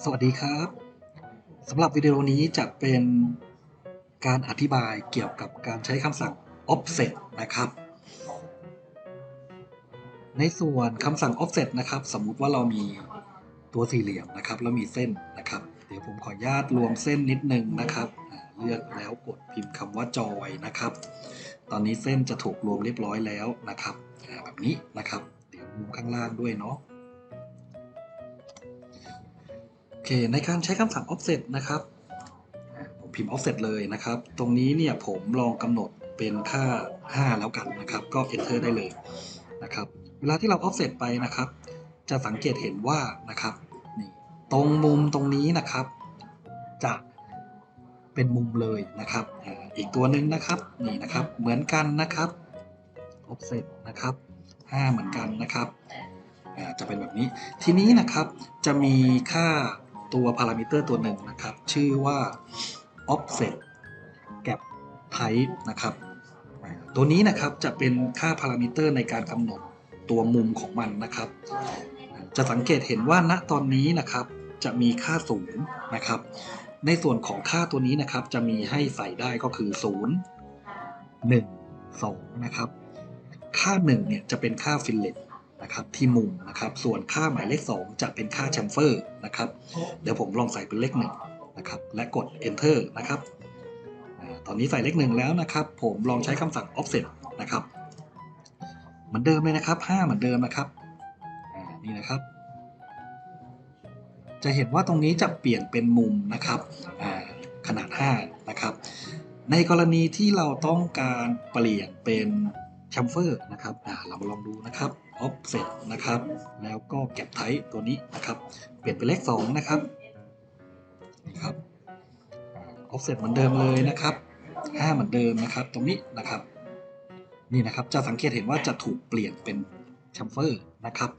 สวัสดีครับสำหรับวิดีโอนี้จะเป็นการอธิบายเกี่ยวกับการใช้คำสั่ง offset นะครับ ในส่วนคำสั่ง offset นะครับ สมมุติว่าเรามีตัวสี่เหลี่ยมนะครับ แล้วมีเส้นนะครับ เดี๋ยวผมขออนุญาตรวมเส้นนิดนึงนะครับ เลือกแล้วกดพิมพ์คำว่าจอยนะครับ ตอนนี้เส้นจะถูกรวมเรียบร้อยแล้วนะครับแบบนี้นะครับ เดี๋ยวมุมข้างล่างด้วยเนาะ อเคในการใช้คำสั่ง offset นะครับผมพิมพ์ offset เลยนะครับ ตรงนี้เนี่ยผมลองกำหนดเป็นค่า 5 แล้วกันนะครับ ก็ enter ได้เลยนะครับ เวลาที่เรา offset ไปนะครับ จะสังเกตเห็นว่านะครับนี่ตรงมุมตรงนี้นะครับ จะเป็นมุมเลยนะครับ อีกตัวหนึ่งนะครับนี่นะครับ เหมือนกันนะครับ offset นะครับ 5 เหมือนกันนะครับจะเป็นแบบนี้ ทีนี้นะครับจะมีค่า ตัวพารามิเตอร์ตัวหนึ่งนะครับ ชื่อว่า offset gap type นะครับ ตัวนี้นะครับจะเป็นค่าพารามิเตอร์ในการกำหนดตัวมุมของมันนะครับ จะสังเกตเห็นว่าณตอนนี้นะครับจะมีค่าศูนย์นะครับ ในส่วนของค่าตัวนี้นะครับ จะมีให้ใส่ได้ก็คือ 0 1 2 นะครับ ค่า 1 เนี่ยจะเป็นค่าฟิลเลต นะครับที่มุมนะครับส่วนค่าหมายเลข 2 จะเป็นค่าแชมเฟอร์นะครับเดี๋ยวผมลองใส่เป็นเลข1นะครับและกด enter นะครับตอนนี้ใส่เลข1แล้วนะครับ ผมลองใช้คำสั่ง offset นะครับเหมือนเดิมเลยนะครับ5เหมือนเดิมนะครับนี่นะครับ จะเห็นว่าตรงนี้จะเปลี่ยนเป็นมุมนะครับขนาด 5 นะครับ ในกรณีที่เราต้องการเปลี่ยนเป็น แชมเฟอร์นะครับเรามาลองดูนะครับ offset นะครับ แล้วก็แก็บไทป์ตัวนี้นะครับ เปลี่ยนเป็นเลข2นะครับนะครับอ่า offset เหมือนเดิมเลยนะครับ5เหมือนเดิมนะครับ ตรงนี้นะครับ นี่นะครับ จะสังเกตเห็นว่าจะถูกเปลี่ยนเป็นแชมเฟอร์นะครับ